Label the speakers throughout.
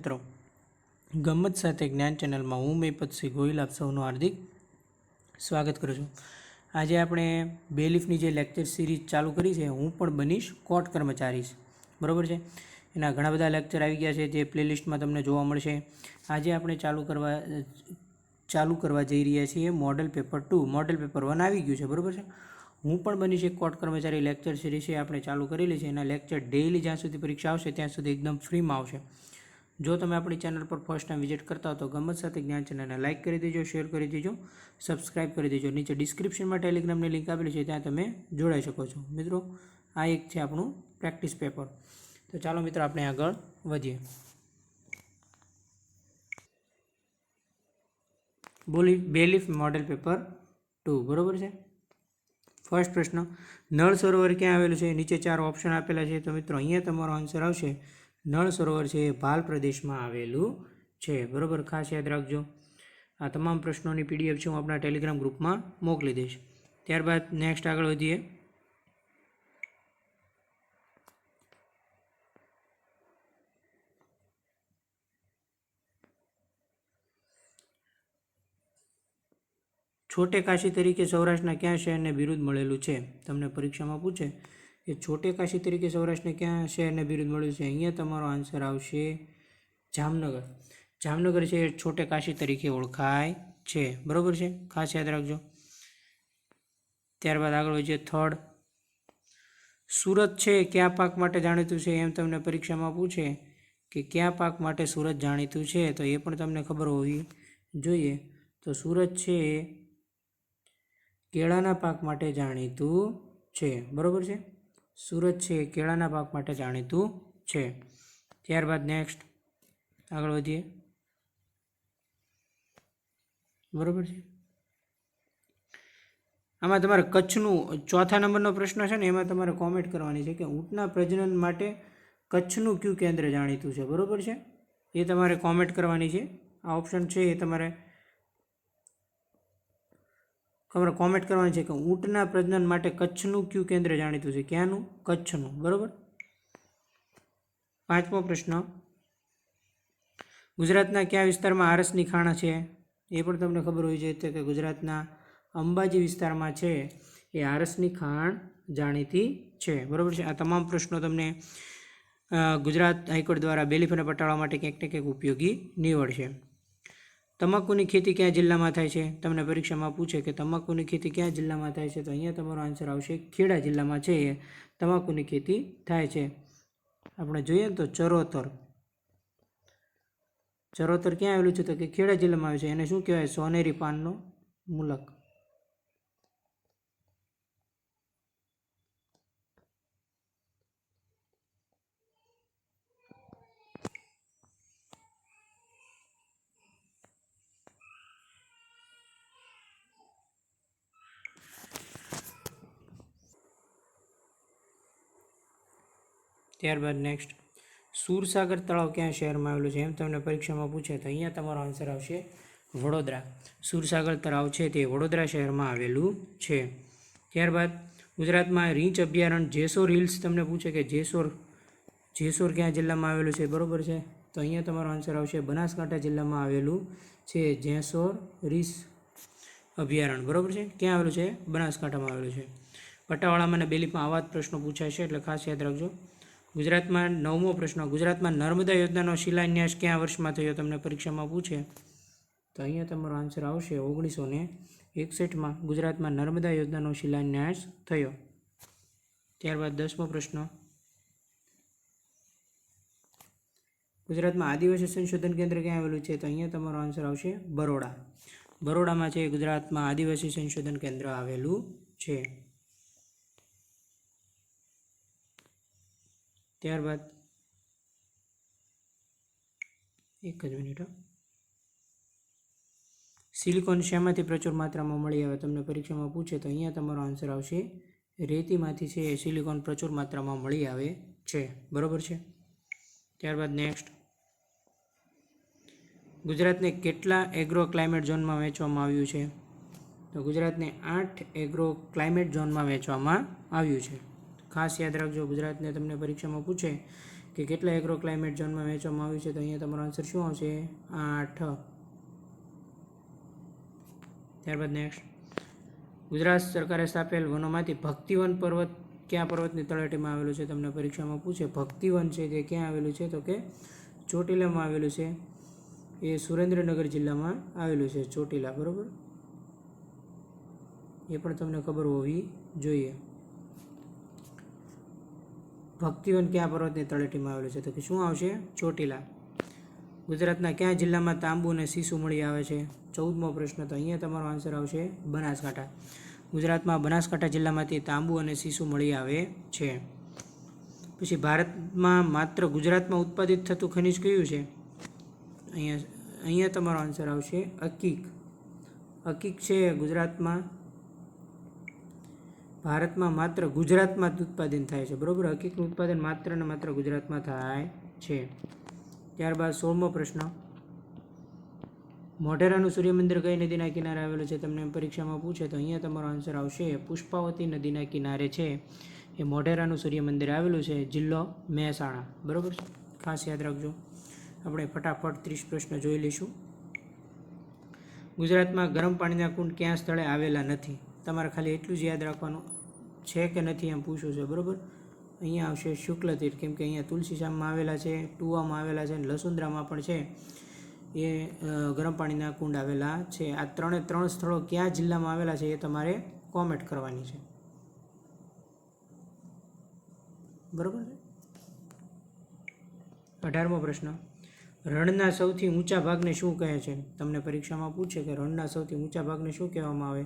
Speaker 1: મિત્રો ગમત સાથે જ્ઞાન ચેનલમાં હું મેપતસિંહ ગોહિલ આપ સૌનું હાર્દિક સ્વાગત કરું છું. આજે આપણે બેલીફની જે લેક્ચર સિરીઝ ચાલુ કરી છે, હું પણ બનીશ કોર્ટ કર્મચારી બરાબર છે? એના ઘણા બધા લેક્ચર આવી ગયા છે, જે પ્લેલિસ્ટમાં તમને જોવા મળશે. આજે આપણે ચાલુ કરવા ચાલુ કરવા જઈ રહ્યા છીએ model paper two. Model paper one આવી ગયું છે, બરાબર છે? હું પણ બનીશ એક કોર્ટ કર્મચારી લેક્ચર સિરીઝ છે, આપણે ચાલુ કરેલી છે. એના લેક્ચર ડેઇલી જ્યાં સુધી પરીક્ષા આવશે, ત્યાં સુધી એકદમ ફ્રીમાં આવશે. જો તમે આપણી ચેનલ પર ફર્સ્ટ ટાઈમ વિઝિટ કરતા હો તો ગમત સાથે જ્ઞાન ચેનલને લાઇક કરી દેજો શેર કરી દેજો સબસ્ક્રાઇબ કરી દેજો. નીચે ડિસ્ક્રિપ્શનમાં ટેલિગ્રામની લિંક આપેલી છે, ત્યાં તમે જોડાઈ શકો છો. મિત્રો, આ એક છે આપણું પ્રેક્ટિસ પેપર તો ચાલો મિત્રો, આપણે આગળ વધીએ. બોલી બેલીફ મોડેલ પેપર ટુ બરાબર છે? ફર્સ્ટ પ્રશ્ન, નળ સરોવર ક્યાં આવેલું છે? નીચે ચાર ઓપ્શન આપેલા છે. તો મિત્રો, અહીંયા તમારો આન્સર આવશે. નળ સરોવર છે એ ભાલ પ્રદેશમાં આવેલું છે. બરાબર? ખાસ યાદ રાખજો. આ તમામ પ્રશ્નોની પીડીએફ છે હું આપણા ટેલિગ્રામ ગ્રુપમાં મોકલી દઈશ. ત્યારબાદ નેક્સ્ટ આગળ વધીએ. છોટે કાશી તરીકે સૌરાષ્ટ્રના ક્યાં શહેરને બિરુદ મળેલું છે? તમને પરીક્ષામાં પૂછે. કે છોટે કાશી તરીકે સૌરાષ્ટ્રને ક્યાં શહેરને બિરુદ મળ્યું છે? અહીંયા તમારો આન્સર આવશે જામનગર. જામનગર છે એ છોટે કાશી તરીકે ઓળખાય છે. બરાબર છે? ખાસ યાદ રાખજો. ત્યારબાદ આગળ વધીએ થર્ડ સુરત છે કયા પાક માટે જાણીતું છે? એમ તમને પરીક્ષામાં પૂછે કે કયા પાક માટે સુરત જાણીતું છે? તો એ પણ તમને ખબર હોવી જોઈએ. તો સુરત છે કેળાના પાક માટે જાણીતું છે. બરાબર છે? સુરત છે એ કેળાના પાક માટે જાણીતું છે. ત્યારબાદ નેક્સ્ટ આગળ વધીએ. બરાબર છે? આમાં તમારે કચ્છનું ચોથા નંબરનો પ્રશ્ન છે ને એમાં તમારે કોમેન્ટ કરવાની છે કે ઊંટના પ્રજનન માટે કચ્છનું કયું કેન્દ્ર જાણીતું છે? બરાબર છે? એ તમારે કોમેન્ટ કરવાની છે. આ ઓપ્શન છે એ તમારે તમારે કોમેન્ટ કરવાની છે કે ઊંટના પ્રજનન માટે કચ્છનું ક્યુ કેન્દ્ર જાણીતું છે? ક્યાંનું? કચ્છનું. બરાબર? પાંચમો પ્રશ્ન. ગુજરાતના કયા વિસ્તારમાં આરસની ખાણ છે? એ પણ તમને ખબર હોવી જોઈએ કે ગુજરાતના અંબાજી વિસ્તારમાં છે એ આરસની ખાણ જાણીતી છે. બરાબર છે? આ તમામ પ્રશ્નો તમને ગુજરાત હાઈકોર્ટ દ્વારા બેલીફ અને પટાળવા માટે ક્યાંક ને ક્યાંક ઉપયોગી નીવડશે. તમાકુની ખેતી કયા જિલ્લામાં થાય છે? તમને પરીક્ષામાં પૂછે કે તમાકુની ખેતી કયા જિલ્લામાં થાય છે? તો અહીંયા તમારો આન્સર આવશે ખેડા જિલ્લામાં છે. એ તમાકુની ખેતી થાય છે. આપણે જોઈએ તો ચરોતર. ચરોતર ક્યાં આવેલું છે? તો કે ખેડા જિલ્લામાં આવે છે. એને શું કહેવાય? સોનેરી પાનનો મુલક. ત્યારબાદ નેક્સ્ટ સુરસાગર તળાવ ક્યાં શહેરમાં આવેલું છે એમ તમને પરીક્ષામાં પૂછે તો અહીંયા તમારો આન્સર આવશે વડોદરા. સુરસાગર તળાવ છે તે વડોદરા શહેરમાં આવેલું છે. ત્યારબાદ ગુજરાતમાં રીંછ અભયારણ્ય જેસોર હિલ્સ તમને પૂછે કે જેસોર જેસોર ક્યાં જિલ્લામાં આવેલું છે બરાબર છે? તો અહીંયા તમારો આન્સર આવશે બનાસકાંઠા જિલ્લામાં આવેલું છે જેસોર રીસ અભયારણ્ય. બરાબર છે? ક્યાં આવેલું છે? બનાસકાંઠામાં આવેલું છે. પટ્ટાવાળામાં અને બેલીપમાં આવા જ પ્રશ્નો પૂછાય છે એટલે ખાસ યાદ રાખજો. ગુજરાતમાં નવમો પ્રશ્ન, ગુજરાતમાં નર્મદા યોજનાનો શિલાન્યાસ કયા વર્ષમાં થયો તમને પરીક્ષામાં પૂછે? તો અહીંયા તમારો આન્સર આવશે ઓગણીસો ને એકસઠમાં ગુજરાતમાં નર્મદા યોજનાનો શિલાન્યાસ થયો. ત્યારબાદ દસમો પ્રશ્ન. ગુજરાતમાં આદિવાસી સંશોધન કેન્દ્ર ક્યાં આવેલું છે? તો અહીંયા તમારો આન્સર આવશે બરોડા. બરોડામાં છે ગુજરાતમાં આદિવાસી સંશોધન કેન્દ્ર આવેલું છે. ત્યારબાદ એક જ મિનિટ સિલિકોન શેમાંથી પ્રચુર માત્રામાં મળી આવે તમને પરીક્ષામાં પૂછે તો અહીંયા તમારો આન્સર આવશે, રેતીમાંથી છે એ સિલિકોન પ્રચુર માત્રામાં મળી આવે છે. બરાબર છે? ત્યારબાદ નેક્સ્ટ. ગુજરાતને કેટલા એગ્રો ક્લાઇમેટ ઝોનમાં વહેંચવામાં આવ્યું છે? તો ગુજરાતને આઠ એગ્રો ક્લાઇમેટ ઝોનમાં વહેંચવામાં આવ્યું છે. ખાસ યાદ રાખજો, ગુજરાતને તમને પરીક્ષામાં પૂછે કે કેટલા એગ્રો ક્લાઇમેટ ઝોનમાં વહેંચવામાં આવ્યું છે, તો અહીંયા તમારો આન્સર શું આવશે? આઠ. ત્યારબાદ નેક્સ્ટ ગુજરાત સરકારે સ્થાપેલ વનોમાંથી ભક્તિવન પર્વત ક્યાં પર્વતની તળેટીમાં આવેલું છે, તમને પરીક્ષામાં પૂછે. ભક્તિવન છે તે ક્યાં આવેલું છે, તો કે ચોટીલામાં આવેલું છે. એ સુરેન્દ્રનગર જિલ્લામાં આવેલું છે, ચોટીલા, બરાબર? એ પણ તમને ખબર હોવી જોઈએ. ભક્તિવન કયા પર્વતની તળેટીમાં આવેલું છે? તો કે શું આવશે? ચોટીલા. ગુજરાતના કયા જિલ્લામાં તાંબુ અને સીસુ મળી આવે છે? ચૌદમો પ્રશ્ન. તો અહીંયા તમારો આન્સર આવશે બનાસકાંઠા. ગુજરાતમાં બનાસકાંઠા જિલ્લામાંથી તાંબુ અને સીસુ મળી આવે છે. પછી ભારતમાં માત્ર ગુજરાતમાં ઉત્પાદિત થતું ખનિજ કયું છે? અહીંયા અહીંયા તમારો આન્સર આવશે અકીક. અકીક છે ગુજરાતમાં ભારતમાં માત્ર ગુજરાતમાં જ ઉત્પાદન થાય છે. બરાબર? હકીકનું ઉત્પાદન માત્ર ને માત્ર ગુજરાતમાં થાય છે. ત્યારબાદ સોળમો પ્રશ્ન. મોઢેરાનું સૂર્ય મંદિર કઈ નદીના કિનારે આવેલું છે? તમને પરીક્ષામાં પૂછે તો અહીંયા તમારો આન્સર આવશે પુષ્પાવતી નદીના કિનારે છે. એ મોઢેરાનું સૂર્ય મંદિર આવેલું છે, જિલ્લો મહેસાણા. બરાબર? ખાસ યાદ રાખજો. આપણે ફટાફટ ત્રીસ પ્રશ્ન જોઈ લઈશું. ગુજરાતમાં ગરમ પાણીના કુંડ ક્યાં સ્થળે આવેલા નથી? તમારે ખાલી એટલું જ યાદ રાખવાનું છે કે નથી એમ પૂછવું છે, બરાબર? અહીંયા આવશે શુક્લ તીર્થ, કેમ કે અહીંયા તુલસીશ્યામમાં આવેલા છે, ટુવામાં આવેલા છે અને લસુંદરામાં પણ છે. એ ગરમ પાણીના કુંડ આવેલા છે. આ ત્રણે, ત્રણ સ્થળો કયા જિલ્લામાં આવેલા છે એ તમારે કોમેન્ટ કરવાની છે. બરાબર છે? અઢારમો પ્રશ્ન. રણના સૌથી ઊંચા ભાગને શું કહે છે? તમને પરીક્ષામાં પૂછે કે રણના સૌથી ઊંચા ભાગને શું કહેવામાં આવે?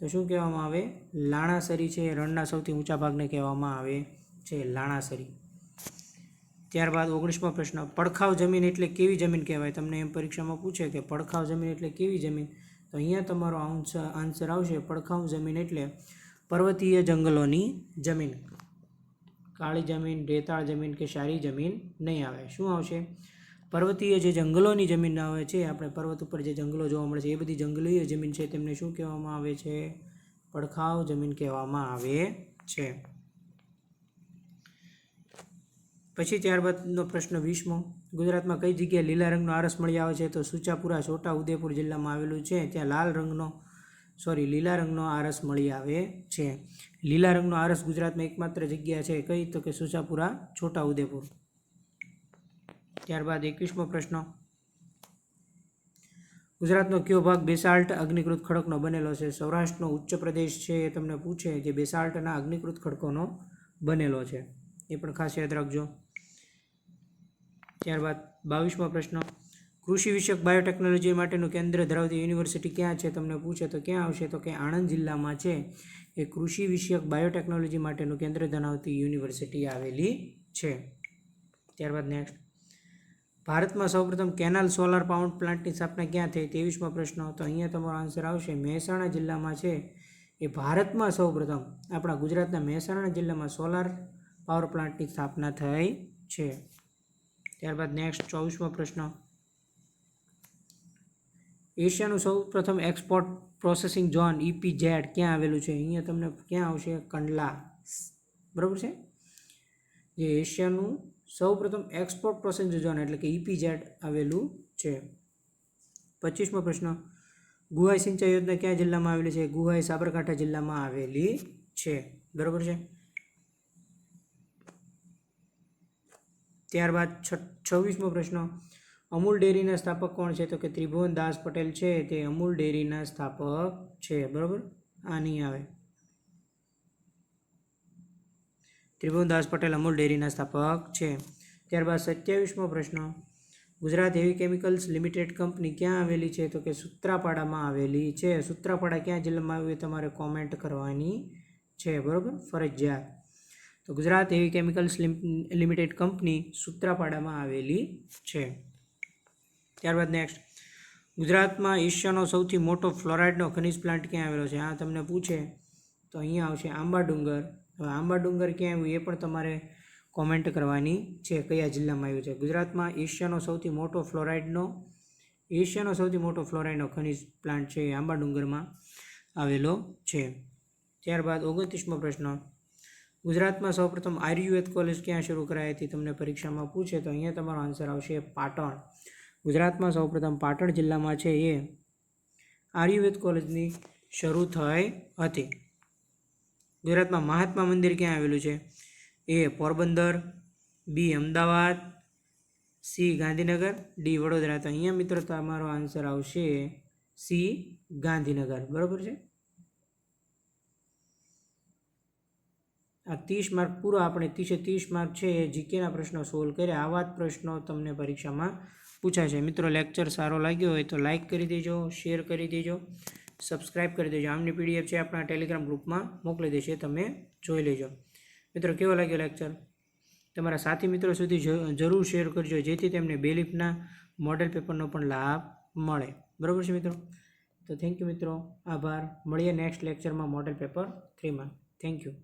Speaker 1: તો શું કહેવામાં આવે? લાણાસરી છે, રણના સૌથી ઊંચા ભાગને કહેવામાં આવે છે, લાણાસરી. ત્યારબાદ ઓગણીસમો પ્રશ્ન, પડખાવ જમીન એટલે કેવી જમીન કહેવાય? તમને એમ પરીક્ષામાં પૂછે કે પડખાવ જમીન એટલે કેવી જમીન? તો અહીંયા તમારો આન્સર આન્સર આવશે, પડખાવ જમીન એટલે પર્વતીય જંગલોની જમીન. કાળી જમીન, રેતાળ જમીન કે સારી જમીન નહીં આવે. શું આવશે? પર્વતીય જે જંગલોની જમીન આવે છે, આપણે પર્વત ઉપર જે જંગલો જોવા મળે છે, એ બધી જંગલીય જમીન છે, તેમને શું કહેવામાં આવે છે? પડખાવ જમીન કહેવામાં આવે છે. પછી ત્યારબાદનો પ્રશ્ન વીસમો ગુજરાતમાં કઈ જગ્યાએ લીલા રંગનો આરસ મળી આવે છે? તો સુચાપુરા, છોટા ઉદેપુર જિલ્લામાં આવેલું છે. ત્યાં લાલ રંગનો સોરી લીલા રંગનો આરસ મળી આવે છે. લીલા રંગનો આરસ ગુજરાતમાં એકમાત્ર જગ્યા છે કઈ? તો કે સુચાપુરા, છોટા ઉદેપુર ત્યારબાદ એકવીસમો પ્રશ્ન. ગુજરાતનો કયો ભાગ બેસાલ્ટ અગ્નિકૃત ખડકનો બનેલો છે? સૌરાષ્ટ્રનો ઉચ્ચ પ્રદેશ છે એ તમને પૂછે જે બેસાલ્ટના અગ્નિકૃત ખડકોનો બનેલો છે. એ પણ ખાસ યાદ રાખજો. ત્યારબાદ બાવીસમો પ્રશ્ન. કૃષિ વિષયક બાયોટેકનોલોજી માટેનું કેન્દ્ર ધરાવતી યુનિવર્સિટી ક્યાં છે? તમને પૂછે તો ક્યાં આવશે? તો કે આણંદ જિલ્લામાં છે એ કૃષિ વિષયક બાયોટેકનોલોજી માટેનું કેન્દ્ર ધરાવતી યુનિવર્સિટી આવેલી છે. ત્યારબાદ નેક્સ્ટ. ભારતમાં સૌપ્રથમ કેનાલ સોલાર પાવર પ્લાન્ટની સ્થાપના ક્યાં થઈ ત્રેવીસમો પ્રશ્ન તો અહીંયા તમારો આન્સર આવશે. મહેસાણા જિલ્લામાં છે. એ ભારતમાં સૌપ્રથમ આપણા ગુજરાતના મહેસાણા જિલ્લામાં સોલાર પાવર પ્લાન્ટની સ્થાપના થઈ છે. ત્યારબાદ નેક્સ્ટ ચોવીસમો પ્રશ્ન. એશિયાનું સૌ પ્રથમ એક્સપોર્ટ પ્રોસેસિંગ ઝોન ઇપીઝેડ ક્યાં આવેલું છે? અહીંયા તમને ક્યાં આવશે? કંડલા. બરાબર છે? જે એશિયાનું સૌ પ્રથમ એક્સપોર્ટ પ્રોસેસ જોવાનું એટલે કે ઇપીઝેડ આવેલું છે. પચીસમો પ્રશ્ન, ગુહાઈ સિંચાઈ યોજના કયા જિલ્લામાં આવેલી છે? ગુહાઈ સાબરકાંઠા જિલ્લામાં આવેલી છે. બરાબર છે? ત્યારબાદ છવ્વીસમો પ્રશ્ન, અમૂલ ડેરીના સ્થાપક કોણ છે? તો કે ત્રિભુવન દાસ પટેલ છે. તે અમૂલ ડેરીના સ્થાપક છે. બરાબર? આ નહીં આવે. ત્રિભુવન દાસ પટેલ અમૂલ ડેરીના સ્થાપક છે. ત્યારબાદ સત્યાવીસમો પ્રશ્ન. Gujarat Heavy Chemicals Limited company ક્યાં આવેલી છે? તો કે સૂત્રાપાડામાં આવેલી છે. સૂત્રાપાડા ક્યાં જિલ્લામાં આવ્યું તમારે કોમેન્ટ કરવાની છે. બરાબર? ફરજિયાત. તો Gujarat Heavy Chemicals Limited company સૂત્રાપાડામાં આવેલી છે. ત્યારબાદ નેક્સ્ટ ગુજરાતમાં એશિયાનો સૌથી મોટો ફ્લોરાઇડનો ખનિજ પ્લાન્ટ ક્યાં આવેલો છે? આ તમને પૂછે તો અહીંયા આવશે આંબા ડુંગર હવે આંબા ડુંગર ક્યાં આવ્યું એ પણ તમારે કોમેન્ટ કરવાની છે, કયા જિલ્લામાં આવ્યું છે. ગુજરાતમાં એશિયાનો સૌથી મોટો ફ્લોરાઇડનો, એશિયાનો સૌથી મોટો ફ્લોરાઇડનો ખનિજ પ્લાન્ટ છે, એ આંબા ડુંગરમાં આવેલો છે. ત્યારબાદ ઓગણત્રીસમો પ્રશ્ન, ગુજરાતમાં સૌપ્રથમ આયુર્વેદ કોલેજ ક્યાં શરૂ કરાઈ હતી? તમને પરીક્ષામાં પૂછે તો અહીંયા તમારો આન્સર આવશે પાટણ. ગુજરાતમાં સૌપ્રથમ પાટણ જિલ્લામાં છે એ આયુર્વેદ કોલેજની શરૂ થઈ હતી. ગુજરાતમાં મહાત્મા મંદિર ક્યાં આવેલું છે? A Porbandar, B Ahmedabad, C Gandhinagar, D Vadodara. તો અહીંયા મિત્રો તમારો આન્સર આવશે સી ગાંધીનગર. બરાબર છે? આ ત્રીસ માર્ક પૂરા આપણે ત્રીસે ત્રીસ માર્ક છે એ જીકેના પ્રશ્નો સોલ્વ કર્યા આવા જ પ્રશ્નો તમને પરીક્ષામાં પૂછાય છે મિત્રો લેક્ચર સારો લાગ્યો હોય તો લાઇક કરી દેજો શેર કરી દેજો. સબસ્ક્રાઇબ કરી દેજો. આમની પીડીએફ છે આપણા ટેલિગ્રામ ગ્રુપમાં મોકલી દેશે તમે જોઈ લેજો. મિત્રો, કેવો લાગ્યો લેક્ચર તમારા સાથી મિત્રો સુધી જરૂર શેર કરજો, જેથી તેમને બેલીફના મોડેલ પેપરનો પણ લાભ મળે. બરાબર છે મિત્રો? તો થેન્ક યુ મિત્રો. આભાર. મળીએ નેક્સ્ટ લેક્ચરમાં મોડેલ પેપર થ્રીમાં થેન્ક યુ